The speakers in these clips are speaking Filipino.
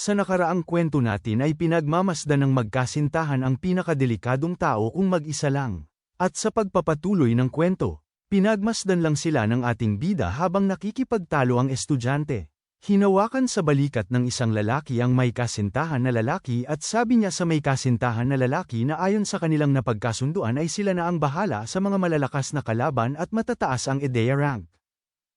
Sa nakaraang kwento natin ay pinagmamasdan ng magkasintahan ang pinakadelikadong tao kung mag-isa lang. At sa pagpapatuloy ng kwento, pinagmasdan lang sila ng ating bida habang nakikipagtalo ang estudyante. Hinawakan sa balikat ng isang lalaki ang may kasintahan na lalaki at sabi niya sa may kasintahan na lalaki na ayon sa kanilang napagkasunduan ay sila na ang bahala sa mga malalakas na kalaban at matataas ang EDEA rank.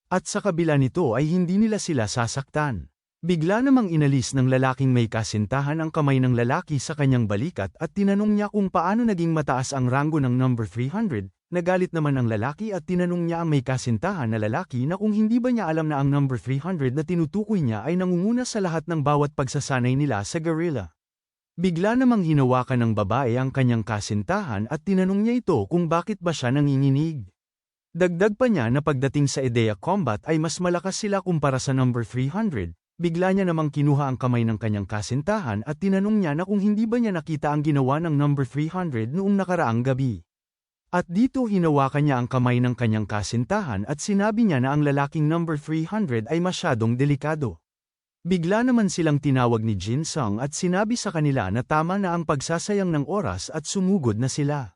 At sa kabila nito ay hindi nila sila sasaktan. Bigla namang inalis ng lalaking may kasintahan ang kamay ng lalaki sa kanyang balikat at tinanong niya kung paano naging mataas ang ranggo ng number 300, Nagalit naman ang lalaki at tinanong niya ang may kasintahan na lalaki na kung hindi ba niya alam na ang number 300 na tinutukoy niya ay nangunguna sa lahat ng bawat pagsasanay nila sa guerrilla. Bigla namang hinawakan ng babae ang kanyang kasintahan at tinanong niya ito kung bakit ba siya nanginginig. Dagdag pa niya na pagdating sa IDEA Combat ay mas malakas sila kumpara sa number 300, bigla niya namang kinuha ang kamay ng kanyang kasintahan at tinanong niya na kung hindi ba niya nakita ang ginawa ng number 300 noong nakaraang gabi. At dito hinawakan niya ang kamay ng kanyang kasintahan at sinabi niya na ang lalaking number 300 ay masyadong delikado. Bigla naman silang tinawag ni Jin Sung at sinabi sa kanila na tama na ang pagsasayang ng oras at sumugod na sila.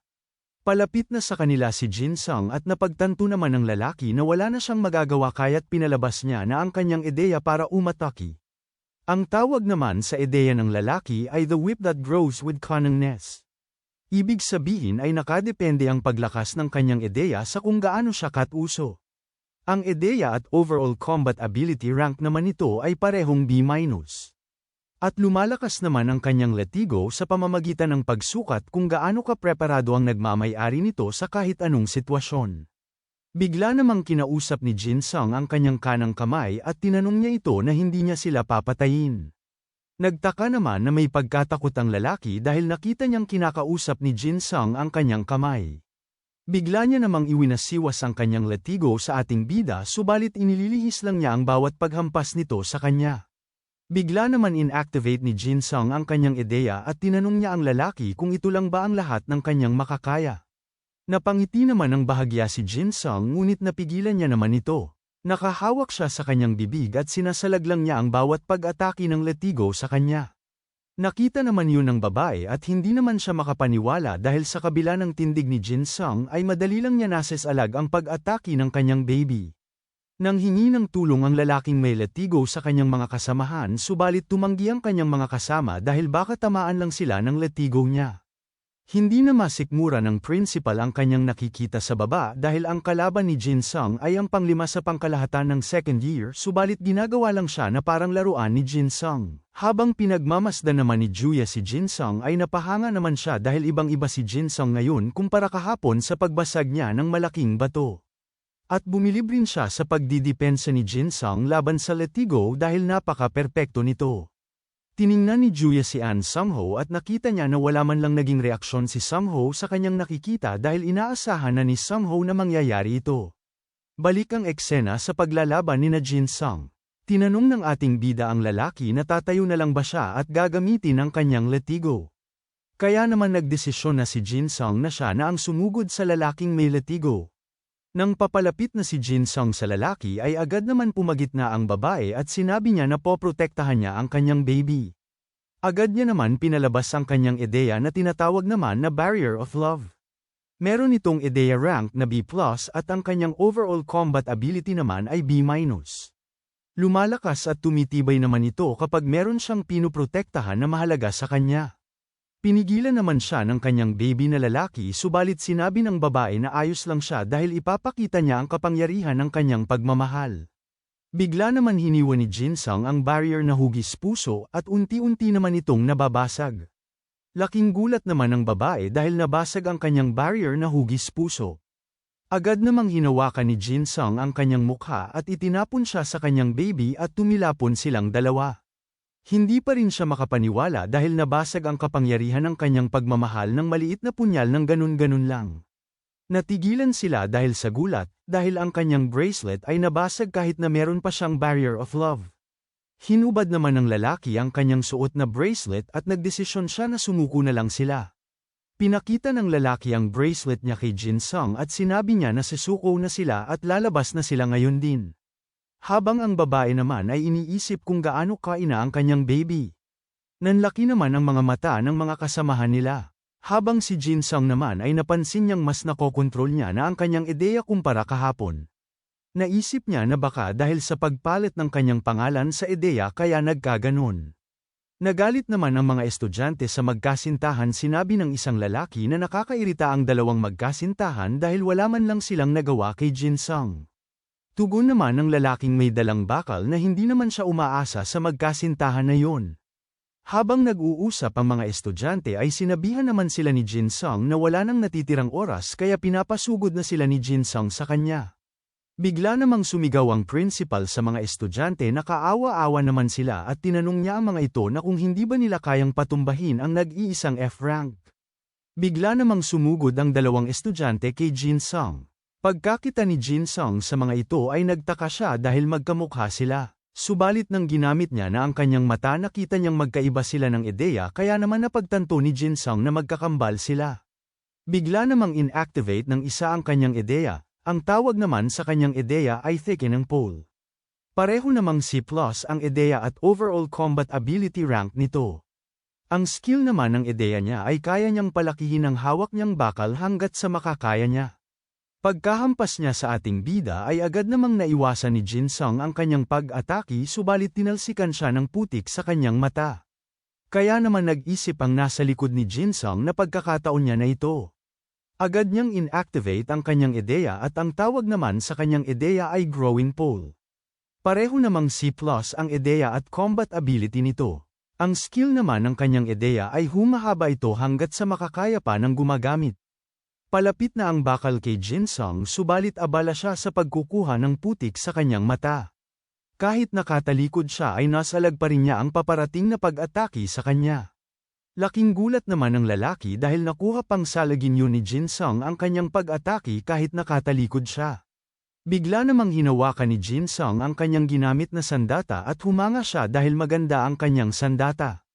Palapit na sa kanila si Jin Sung at napagtanto naman ng lalaki na wala na siyang magagawa kaya't pinalabas niya na ang kanyang ideya para umataki. Ang tawag naman sa ideya ng lalaki ay the whip that grows with cunningness. Ibig sabihin ay nakadepende ang paglakas ng kanyang ideya sa kung gaano siya katuso. Ang ideya at overall combat ability rank naman nito ay parehong B-. At lumalakas naman ang kanyang letigo sa pamamagitan ng pagsukat kung gaano kapreparado ang nagmamay-ari nito sa kahit anong sitwasyon. Bigla namang kinausap ni Jin Sung ang kanyang kanang kamay at tinanong niya ito na hindi niya sila papatayin. Nagtaka naman na may pagkatakot ang lalaki dahil nakita niyang kinakausap ni Jin Sung ang kanyang kamay. Bigla niya namang iwinasiwas ang kanyang latigo sa ating bida subalit inililihis lang niya ang bawat paghampas nito sa kanya. Bigla naman inactivate ni Jin Sung ang kanyang ideya at tinanong niya ang lalaki kung ito lang ba ang lahat ng kanyang makakaya. Napangiti naman ang bahagya si Jin Sung ngunit napigilan niya naman ito. Nakahawak siya sa kanyang bibig at sinasalaglang niya ang bawat pag-atake ng letigo sa kanya. Nakita naman yun ng babae at hindi naman siya makapaniwala dahil sa kabila ng tindig ni Jin Sung ay madali lang niya nasesalag ang pag-atake ng kanyang baby. Nang hingi ng tulong ang lalaking may letigo sa kanyang mga kasamahan subalit tumanggi ang kanyang mga kasama dahil baka tamaan lang sila ng letigo niya. Hindi na masikmura ng principal ang kanyang nakikita sa baba dahil ang kalaban ni Jin Sung ay ang panglima sa pangkalahatan ng second year subalit ginagawa lang siya na parang laruan ni Jin Sung. Habang pinagmamasdan naman ni Juya si Jin Sung ay napahanga naman siya dahil ibang iba si Jin Sung ngayon kumpara kahapon sa pagbasag niya ng malaking bato. At bumilib rin siya sa pagdidepensa ni Jin Sung laban sa Letigo dahil napaka-perpekto nito. Tiningnan ni Juya si An Sungho at nakita niya na wala man lang naging reaksyon si Sungho sa kanyang nakikita dahil inaasahan na ni Sungho na mangyayari ito. Balik ang eksena sa paglalaban ni na Jin Sung. Tinanong ng ating bida ang lalaki na tatayo na lang ba siya at gagamitin ang kanyang letigo. Kaya naman nagdesisyon na si Jin Sung na siya na ang sumugod sa lalaking may letigo. Nang papalapit na si Jin Sung sa lalaki ay agad naman pumagit na ang babae at sinabi niya na poprotektahan niya ang kanyang baby. Agad niya naman pinalabas ang kanyang ideya na tinatawag naman na Barrier of Love. Meron itong ideya rank na B+, at ang kanyang overall combat ability naman ay B-. Lumalakas at tumitibay naman ito kapag meron siyang pinuprotektahan na mahalaga sa kanya. Pinigilan naman siya ng kanyang baby na lalaki subalit sinabi ng babae na ayos lang siya dahil ipapakita niya ang kapangyarihan ng kanyang pagmamahal. Bigla naman hiniwa ni Jinsung ang barrier na hugis puso at unti-unti naman itong nababasag. Laking gulat naman ng babae dahil nabasag ang kanyang barrier na hugis puso. Agad namang hinawakan ni Jinsung ang kanyang mukha at itinapon siya sa kanyang baby at tumilapon silang dalawa. Hindi pa rin siya makapaniwala dahil nabasag ang kapangyarihan ng kanyang pagmamahal ng maliit na punyal ng ganun-ganun lang. Natigilan sila dahil sa gulat, dahil ang kanyang bracelet ay nabasag kahit na meron pa siyang barrier of love. Hinubad naman ng lalaki ang kanyang suot na bracelet at nagdesisyon siya na sumuko na lang sila. Pinakita ng lalaki ang bracelet niya kay Jin Sung at sinabi niya na sisuko na sila at lalabas na sila ngayon din. Habang ang babae naman ay iniisip kung gaano kaina ang kanyang baby. Nanlaki naman ang mga mata ng mga kasamahan nila. Habang si Jin Sung naman ay napansin niyang mas nakokontrol niya na ang kanyang ideya kumpara kahapon. Naisip niya na baka dahil sa pagpalit ng kanyang pangalan sa ideya kaya nagkaganon. Nagalit naman ang mga estudyante sa magkasintahan sinabi ng isang lalaki na nakakairita ang dalawang magkasintahan dahil wala man lang silang nagawa kay Jin Sung. Tugon naman ng lalaking may dalang bakal na hindi naman siya umaasa sa magkasintahan na yun. Habang nag-uusap ang mga estudyante ay sinabihan naman sila ni Jin Sung na wala nang natitirang oras kaya pinapasugod na sila ni Jin Sung sa kanya. Bigla namang sumigaw ang principal sa mga estudyante na kaawa-awa naman sila at tinanong niya ang mga ito na kung hindi ba nila kayang patumbahin ang nag-iisang F-rank. Bigla namang sumugod ang dalawang estudyante kay Jin Sung. Pagkakita ni Jin Sung sa mga ito ay nagtaka siya dahil magkamukha sila. Subalit nang ginamit niya na ang kanyang mata nakita niyang magkaiba sila ng ideya kaya naman napagtanto ni Jin Sung na magkakambal sila. Bigla namang inactivate ng isa ang kanyang ideya, ang tawag naman sa kanyang ideya ay thicken ng pole. Pareho namang C ang ideya at overall combat ability rank nito. Ang skill naman ng ideya niya ay kaya niyang palakihin ang hawak niyang bakal hanggat sa makakaya niya. Pagkahampas niya sa ating bida ay agad namang naiwasan ni Jin Sung ang kanyang pag-ataki subalit tinalsikan siya ng putik sa kanyang mata. Kaya naman nag-isip ang nasa likod ni Jin Sung na pagkakataon niya na ito. Agad niyang inactivate ang kanyang ideya at ang tawag naman sa kanyang ideya ay growing pole. Pareho namang C ang ideya at combat ability nito. Ang skill naman ng kanyang ideya ay humahaba ito hanggat sa makakaya pa ng gumagamit. Palapit na ang bakal kay Jin subalit abala siya sa pagkukuha ng putik sa kanyang mata. Kahit nakatalikod siya ay nasalag pa rin niya ang paparating na pag-atake sa kanya. Laking gulat naman ng lalaki dahil nakuha pang salagin yun ni Jin ang kanyang pag-atake kahit nakatalikod siya. Bigla namang hinawakan ni Jin ang kanyang ginamit na sandata at humanga siya dahil maganda ang kanyang sandata.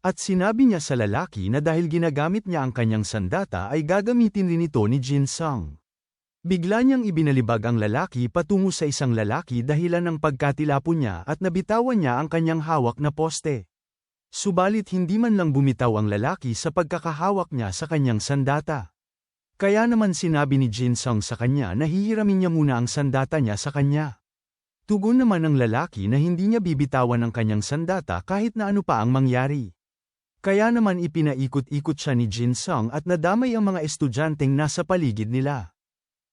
At sinabi niya sa lalaki na dahil ginagamit niya ang kanyang sandata ay gagamitin rin ito ni Jin Sung. Bigla niyang ibinalibag ang lalaki patungo sa isang lalaki dahilan ng pagkatilapon niya at nabitawan niya ang kanyang hawak na poste. Subalit hindi man lang bumitaw ang lalaki sa pagkakahawak niya sa kanyang sandata. Kaya naman sinabi ni Jin Sung sa kanya na hihiramin niya muna ang sandata niya sa kanya. Tugon naman ng lalaki na hindi niya bibitawan ang kanyang sandata kahit na ano pa ang mangyari. Kaya naman ipinaikot-ikot siya ni Jin Sung at nadamay ang mga estudyanteng nasa paligid nila.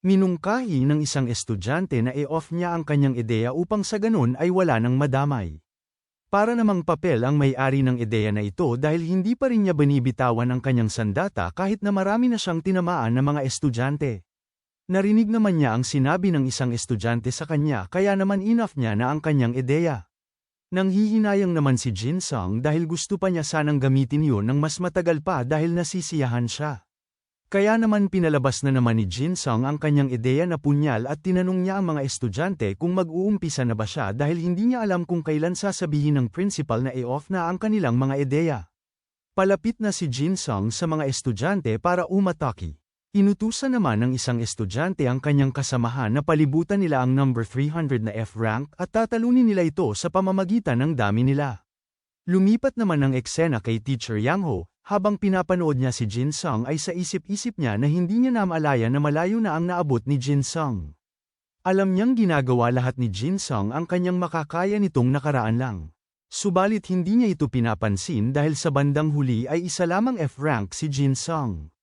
Minungkahi ng isang estudyante na i-off niya ang kanyang ideya upang sa ganun ay wala nang madamay. Para namang papel ang may-ari ng ideya na ito dahil hindi pa rin niya binibitawan ang kanyang sandata kahit na marami na siyang tinamaan ng mga estudyante. Narinig naman niya ang sinabi ng isang estudyante sa kanya kaya naman enough niya na ang kanyang ideya. Nanghihinayang naman si Jin Sung dahil gusto pa niya sanang gamitin yun ng mas matagal pa dahil nasisiyahan siya. Kaya naman pinalabas na naman ni Jin Sung ang kanyang ideya na punyal at tinanong niya ang mga estudyante kung mag-uumpisa na ba siya dahil hindi niya alam kung kailan sasabihin ng principal na i-off na ang kanilang mga ideya. Palapit na si Jin Sung sa mga estudyante para umataki. Inutusan naman ng isang estudyante ang kanyang kasamahan na palibutan nila ang number 300 na F-rank at tatalunin nila ito sa pamamagitan ng dami nila. Lumipat naman ang eksena kay Teacher Yang Ho, habang pinapanood niya si Jin Sung ay sa isip-isip niya na hindi niya namalaya na malayo na ang naabot ni Jin Sung. Alam niyang ginagawa lahat ni Jin Sung ang kanyang makakaya nitong nakaraan lang. Subalit hindi niya ito pinapansin dahil sa bandang huli ay isa lamang F-rank si Jin Sung.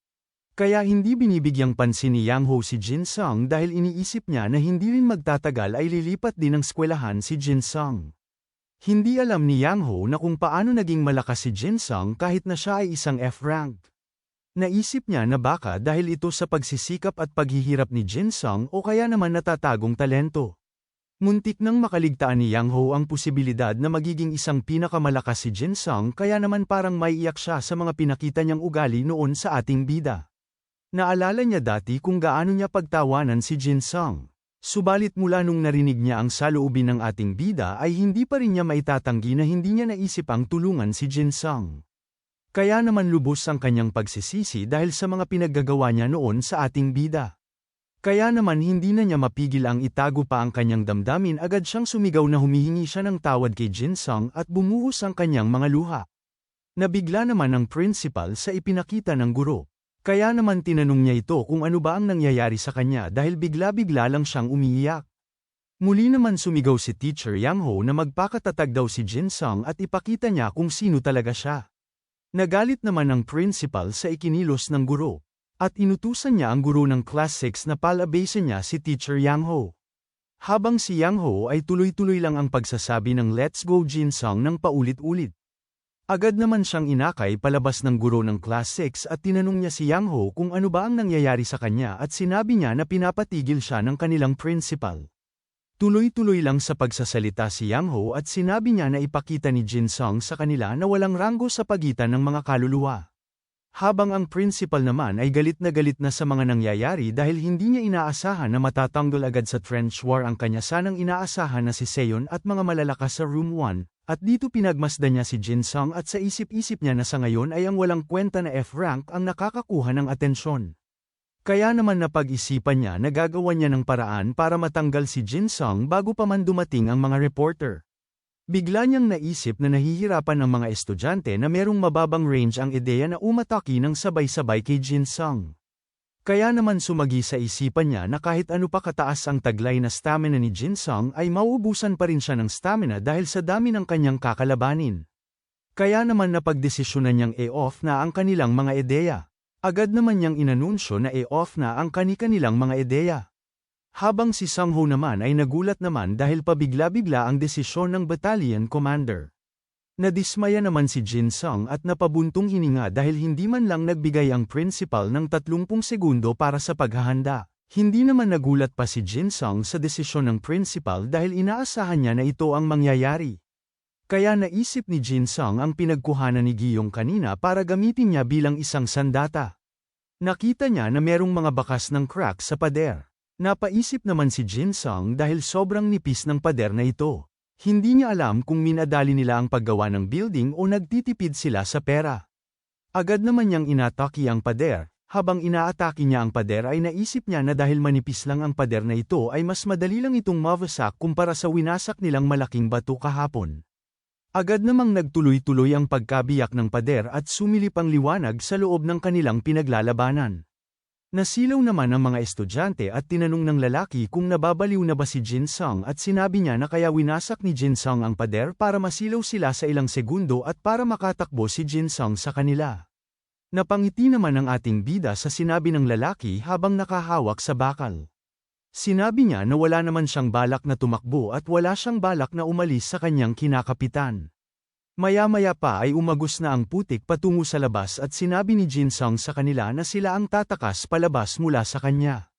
Kaya hindi binibigyang pansin ni Yang Ho si Jin Sung dahil iniisip niya na hindi rin magtatagal ay lilipat din ng skwelahan si Jin Sung. Hindi alam ni Yang Ho na kung paano naging malakas si Jin Sung kahit na siya ay isang F-rank. Naisip niya na baka dahil ito sa pagsisikap at paghihirap ni Jin Sung o kaya naman natatagong talento. Muntik nang makaligtaan ni Yang Ho ang posibilidad na magiging isang pinakamalakas si Jin Sung kaya naman parang maiiyak siya sa mga pinakita niyang ugali noon sa ating bida. Naalala niya dati kung gaano niya pagtawanan si Jin Sung. Subalit mula nung narinig niya ang saloobin ng ating bida ay hindi pa rin niya maitatanggi na hindi niya naisip ang tulungan si Jin Sung. Kaya naman lubos ang kanyang pagsisisi dahil sa mga pinaggagawa niya noon sa ating bida. Kaya naman hindi na niya mapigil ang itago pa ang kanyang damdamin agad siyang sumigaw na humihingi siya ng tawad kay Jin Sung at bumuhos ang kanyang mga luha. Nabigla naman ang principal sa ipinakita ng guro. Kaya naman tinanong niya ito kung ano ba ang nangyayari sa kanya dahil bigla-bigla lang siyang umiiyak. Muli naman sumigaw si Teacher Yang Ho na magpakatatag daw si Jin Sung at ipakita niya kung sino talaga siya. Nagalit naman ang principal sa ikinilos ng guro. At inutusan niya ang guro ng Class 6 na palabasin niya si Teacher Yang Ho. Habang si Yang Ho ay tuloy-tuloy lang ang pagsasabi ng Let's Go Jin Sung ng paulit-ulit. Agad naman siyang inakay palabas ng guro ng Class 6 at tinanong niya si Yang Ho kung ano ba ang nangyayari sa kanya at sinabi niya na pinapatigil siya ng kanilang principal. Tuloy-tuloy lang sa pagsasalita si Yang Ho at sinabi niya na ipakita ni Jin Sung sa kanila na walang ranggo sa pagitan ng mga kaluluwa. Habang ang principal naman ay galit na galit na sa mga nangyayari dahil hindi niya inaasahan na matatanggol agad sa trench war ang kanya sanang inaasahan na si Seon at mga malalakas sa Room 1, at dito pinagmasdan niya si Jin Sung at sa isip-isip niya na sa ngayon ay ang walang kwenta na F-rank ang nakakakuha ng atensyon. Kaya naman napag-isipan niya na gagawa niya ng paraan para matanggal si Jin Sung bago pa man dumating ang mga reporter. Bigla niyang naisip na nahihirapan ang mga estudyante na merong mababang range ang ideya na umataki ng sabay-sabay kay Jin Sung. Kaya naman sumagi sa isipan niya na kahit ano pa kataas ang taglay na stamina ni Jin Sung ay mauubusan pa rin siya ng stamina dahil sa dami ng kanyang kakalabanin. Kaya naman napagdesisyonan niyang e-off na ang kanilang mga ideya. Agad naman niyang inanunsyo na e-off na ang kani-kanilang mga ideya. Habang si Sang Ho naman ay nagulat naman dahil pabigla-bigla ang desisyon ng battalion commander. Nadismaya naman si Jin Sung at napabuntong hininga dahil hindi man lang nagbigay ang principal ng 30 segundo para sa paghahanda. Hindi naman nagulat pa si Jin Sung sa desisyon ng principal dahil inaasahan niya na ito ang mangyayari. Kaya naisip ni Jin Sung ang pinagkuhanan ni Giyong kanina para gamitin niya bilang isang sandata. Nakita niya na merong mga bakas ng crack sa pader. Napaisip naman si Jin Sung dahil sobrang nipis ng pader na ito. Hindi niya alam kung minadali nila ang paggawa ng building o nagtitipid sila sa pera. Agad naman niyang inataki ang pader, habang inaatake niya ang pader ay naisip niya na dahil manipis lang ang pader na ito ay mas madali lang itong mawasak kumpara sa winasak nilang malaking bato kahapon. Agad namang nagtuloy-tuloy ang pagkabiyak ng pader at sumilip ang liwanag sa loob ng kanilang pinaglalabanan. Nasilaw naman ang mga estudyante at tinanong ng lalaki kung nababaliw na ba si Jin Sung at sinabi niya na kaya winasak ni Jin Sung ang pader para masilaw sila sa ilang segundo at para makatakbo si Jin Sung sa kanila. Napangiti naman ang ating bida sa sinabi ng lalaki habang nakahawak sa bakal. Sinabi niya na wala naman siyang balak na tumakbo at wala siyang balak na umalis sa kanyang kinakapitan. Maya-maya pa ay umagos na ang putik patungo sa labas at sinabi ni Jin Sung sa kanila na sila ang tatakas palabas mula sa kanya.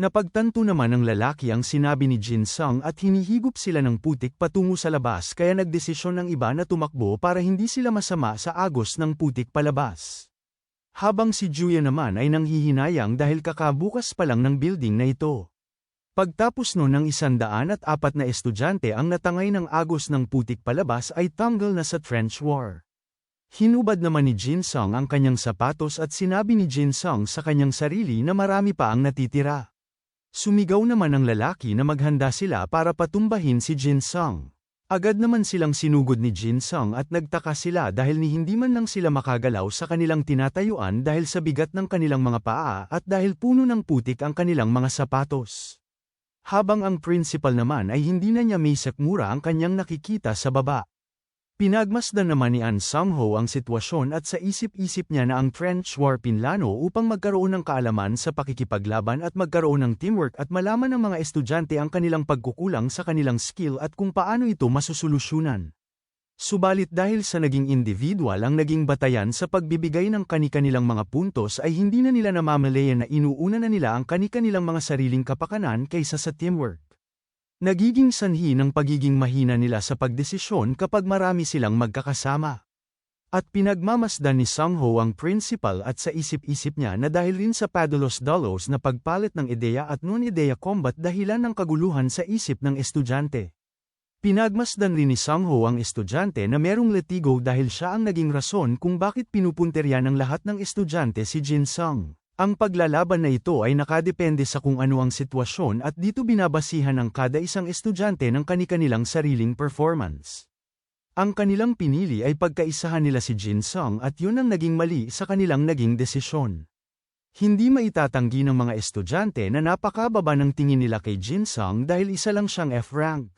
Napagtanto naman ng lalaki ang sinabi ni Jin Sung at hinihigop sila ng putik patungo sa labas kaya nagdesisyon ng iba na tumakbo para hindi sila masama sa agos ng putik palabas. Habang si Juya naman ay nanghihinayang dahil kakabukas pa lang ng building na ito. Pagtapos no ng isandaan at apat na estudyante ang natangay ng agos ng putik palabas ay tanggal na sa trench war. Hinubad naman ni Jin Sung ang kanyang sapatos at sinabi ni Jin Sung sa kanyang sarili na marami pa ang natitira. Sumigaw naman ang lalaki na maghanda sila para patumbahin si Jin Sung. Agad naman silang sinugod ni Jin Sung at nagtaka sila dahil ni hindi man lang sila makagalaw sa kanilang tinatayuan dahil sa bigat ng kanilang mga paa at dahil puno ng putik ang kanilang mga sapatos. Habang ang principal naman ay hindi na niya sakmura ang kanyang nakikita sa baba. Pinagmasdan naman ni An Sang-ho ang sitwasyon at sa isip-isip niya na ang trench war pinlano upang magkaroon ng kaalaman sa pakikipaglaban at magkaroon ng teamwork at malaman ng mga estudyante ang kanilang pagkukulang sa kanilang skill at kung paano ito masusolusyonan. Subalit dahil sa naging individual ang naging batayan sa pagbibigay ng kani-kanilang mga puntos ay hindi na nila namamalayan na inuuna na nila ang kani-kanilang mga sariling kapakanan kaysa sa teamwork. Nagiging sanhi ng pagiging mahina nila sa pagdesisyon kapag marami silang magkakasama. At pinagmamasdan ni Sangho ang principal at sa isip-isip niya na dahil rin sa padulos-dolos na pagpalit ng ideya at non-ideya combat dahilan ng kaguluhan sa isip ng estudyante. Pinagmasdan rin ni Sangho ang estudyante na merong letigo dahil siya ang naging rason kung bakit pinupunterya ng lahat ng estudyante si Jin Sung. Ang paglalaban na ito ay nakadepende sa kung ano ang sitwasyon at dito binabasihan ng kada isang estudyante ng kani-kanilang sariling performance. Ang kanilang pinili ay pagkaisahan nila si Jin Sung at yun ang naging mali sa kanilang naging desisyon. Hindi maitatanggi ng mga estudyante na napakababa ng tingin nila kay Jin Sung dahil isa lang siyang F-rank.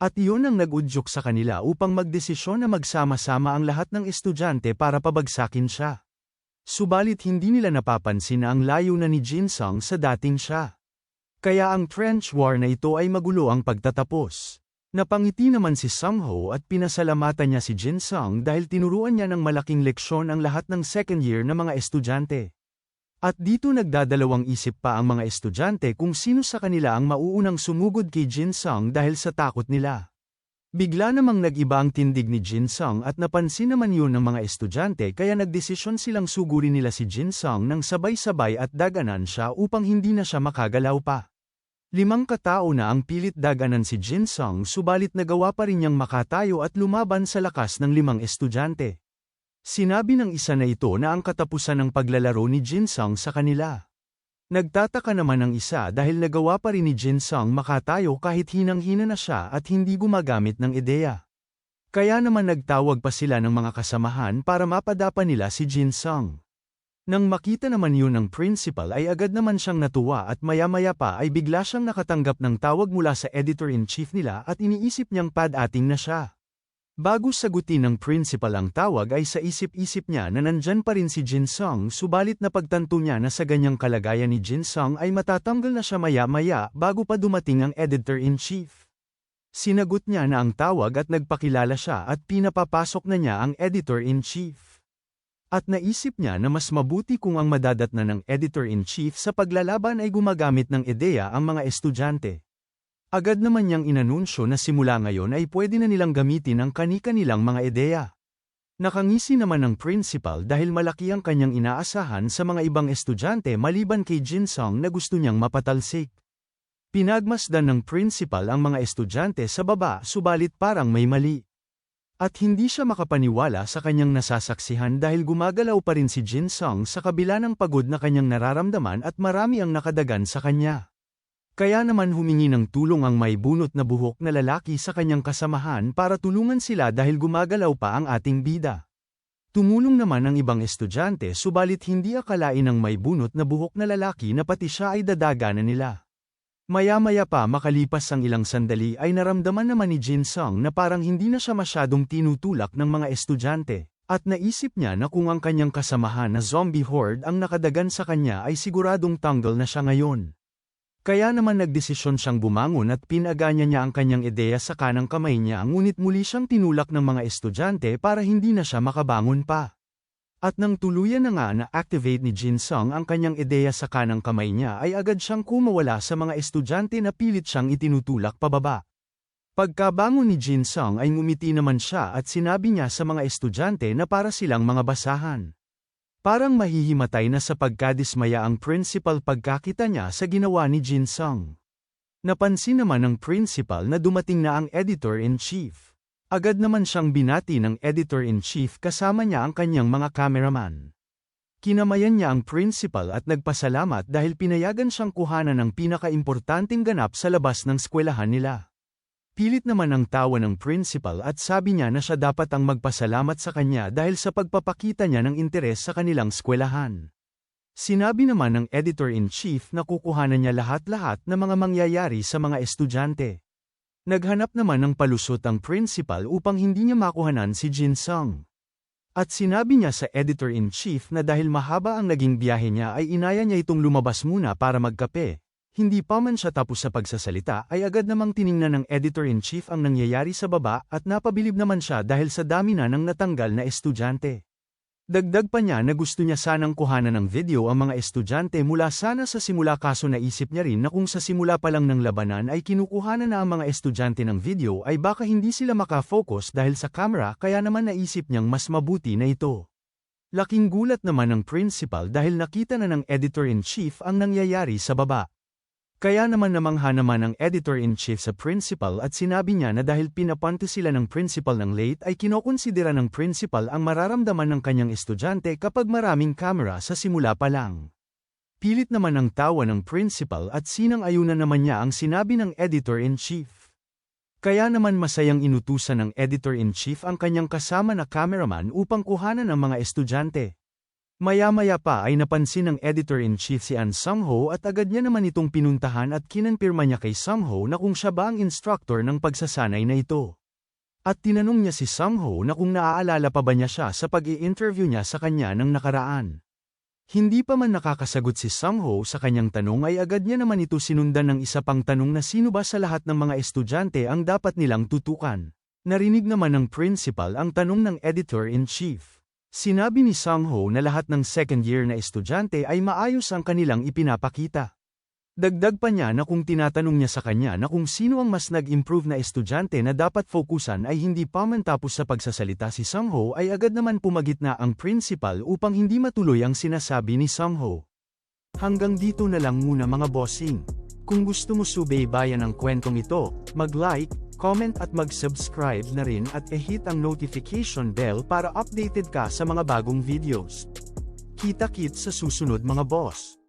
At iyon ang nag-udyok sa kanila upang magdesisyon na magsama-sama ang lahat ng estudyante para pabagsakin siya. Subalit hindi nila napapansin na ang layo na ni Jin Sung sa dating siya. Kaya ang trench war na ito ay magulo ang pagtatapos. Napangiti naman si Sung Ho at pinasalamatan niya si Jin Sung dahil tinuruan niya ng malaking leksyon ang lahat ng second year na mga estudyante. At dito nagdadalawang isip pa ang mga estudyante kung sino sa kanila ang mauunang sumugod kay Jin Sung dahil sa takot nila. Bigla namang nag-iba ang tindig ni Jin Sung at napansin naman yun ng mga estudyante kaya nagdesisyon silang sugurin nila si Jin Sung ng sabay-sabay at daganan siya upang hindi na siya makagalaw pa. Limang katao na ang pilit daganan si Jin Sung subalit nagawa pa rin niyang makatayo at lumaban sa lakas ng limang estudyante. Sinabi ng isa na ito na ang katapusan ng paglalaro ni Jinsung sa kanila. Nagtataka naman ang isa dahil nagawa pa rin ni Jinsung makatayo kahit hinang-hina na siya at hindi gumagamit ng ideya. Kaya naman nagtawag pa sila ng mga kasamahan para mapadapa nila si Jinsung. Nang makita naman yun ng principal ay agad naman siyang natuwa at maya-maya pa ay bigla siyang nakatanggap ng tawag mula sa editor-in-chief nila at iniisip niyang pad-ating na siya. Bago sagutin ng principal ang tawag ay sa isip-isip niya na nandyan pa rin si Jin Sung subalit na pagtanto niya na sa ganyang kalagayan ni Jin Sung ay matatanggal na siya maya-maya bago pa dumating ang editor-in-chief. Sinagot niya na ang tawag at nagpakilala siya at pinapapasok na niya ang editor-in-chief. At naisip niya na mas mabuti kung ang madadatna ng editor-in-chief sa paglalaban ay gumagamit ng ideya ang mga estudyante. Agad naman niyang inanunsyo na simula ngayon ay pwede na nilang gamitin ang kani-kanilang mga ideya. Nakangisi naman ng principal dahil malaki ang kanyang inaasahan sa mga ibang estudyante maliban kay Jinsong na gusto niyang mapatalsik. Pinagmasdan ng principal ang mga estudyante sa baba subalit parang may mali. At hindi siya makapaniwala sa kanyang nasasaksihan dahil gumagalaw pa rin si Jinsong sa kabila ng pagod na kanyang nararamdaman at marami ang nakadagan sa kanya. Kaya naman humingi ng tulong ang may bunot na buhok na lalaki sa kanyang kasamahan para tulungan sila dahil gumagalaw pa ang ating bida. Tumulong naman ang ibang estudyante subalit hindi akalain ng may bunot na buhok na lalaki na pati siya ay dadaganan nila. Maya-maya pa makalipas ang ilang sandali ay naramdaman naman ni Jin Sung na parang hindi na siya masyadong tinutulak ng mga estudyante, at naisip niya na kung ang kanyang kasamahan na zombie horde ang nakadagan sa kanya ay siguradong tanggol na siya ngayon. Kaya naman nagdesisyon siyang bumangon at pinaganya niya ang kanyang ideya sa kanang kamay niya ngunit muli siyang tinulak ng mga estudyante para hindi na siya makabangon pa. At nang tuluyan na nga na-activate ni Jin Sung ang kanyang ideya sa kanang kamay niya ay agad siyang kumawala sa mga estudyante na pilit siyang itinutulak pababa. Pagkabangon ni Jin Sung ay ngumiti naman siya at sinabi niya sa mga estudyante na para silang mga basahan. Parang mahihimatay na sa pagkadismaya ang principal pagkakita niya sa ginawa ni Jin Sung. Napansin naman ng principal na dumating na ang editor-in-chief. Agad naman siyang binati ng editor-in-chief kasama niya ang kanyang mga cameraman. Kinamayan niya ang principal at nagpasalamat dahil pinayagan siyang kuhanan ng pinakaimportanteng ganap sa labas ng skwelahan nila. Pilit naman ang tawa ng principal at sabi niya na siya dapat ang magpasalamat sa kanya dahil sa pagpapakita niya ng interes sa kanilang skwelahan. Sinabi naman ng editor-in-chief na kukuhanan niya lahat-lahat na mga mangyayari sa mga estudyante. Naghanap naman ng palusot ang principal upang hindi niya makuhanan si Jin Sung. At sinabi niya sa editor-in-chief na dahil mahaba ang naging biyahe niya ay inaya niya itong lumabas muna para magkape, hindi pa man siya tapos sa pagsasalita ay agad namang tiningnan ng editor-in-chief ang nangyayari sa baba at napabilib naman siya dahil sa dami na ng natanggal na estudyante. Dagdag pa niya na gusto niya sanang kuhanan ng video ang mga estudyante mula sana sa simula kaso naisip niya rin na kung sa simula pa lang ng labanan ay kinukuhanan na ang mga estudyante ng video ay baka hindi sila makafocus dahil sa camera kaya naman naisip niyang mas mabuti na ito. Laking gulat naman ng principal dahil nakita na ng editor-in-chief ang nangyayari sa baba. Kaya naman namangha naman ang editor-in-chief sa principal at sinabi niya na dahil pinapunta sila ng principal ng late ay kinokonsidera ng principal ang mararamdaman ng kanyang estudyante kapag maraming camera sa simula pa lang. Pilit naman ang tawa ng principal at sinang ayunan naman niya ang sinabi ng editor-in-chief. Kaya naman masayang inutusan ng editor-in-chief ang kanyang kasama na cameraman upang kuhanan ang mga estudyante. Maya-maya pa ay napansin ng editor-in-chief si An Sungho at agad niya naman itong pinuntahan at kinonfirma niya kay Sungho na kung siya ba ang instructor ng pagsasanay na ito. At tinanong niya si Sungho na kung naaalala pa ba niya siya sa pag-i-interview niya sa kanya ng nakaraan. Hindi pa man nakakasagot si Sungho sa kanyang tanong ay agad niya naman ito sinundan ng isa pang tanong na sino ba sa lahat ng mga estudyante ang dapat nilang tutukan. Narinig naman ng principal ang tanong ng editor-in-chief. Sinabi ni Sungho na lahat ng second year na estudyante ay maayos ang kanilang ipinapakita. Dagdag pa niya na kung tinatanong niya sa kanya na kung sino ang mas nag-improve na estudyante na dapat fokusan ay hindi pa man tapos sa pagsasalita si Sungho ay agad naman pumagitna ang principal upang hindi matuloy ang sinasabi ni Sungho. Hanggang dito na lang muna mga bossing. Kung gusto mo subaybayan ang kwentong ito, mag-like, comment at mag-subscribe na rin at i-hit ang notification bell para updated ka sa mga bagong videos. Kita-kit sa susunod mga boss.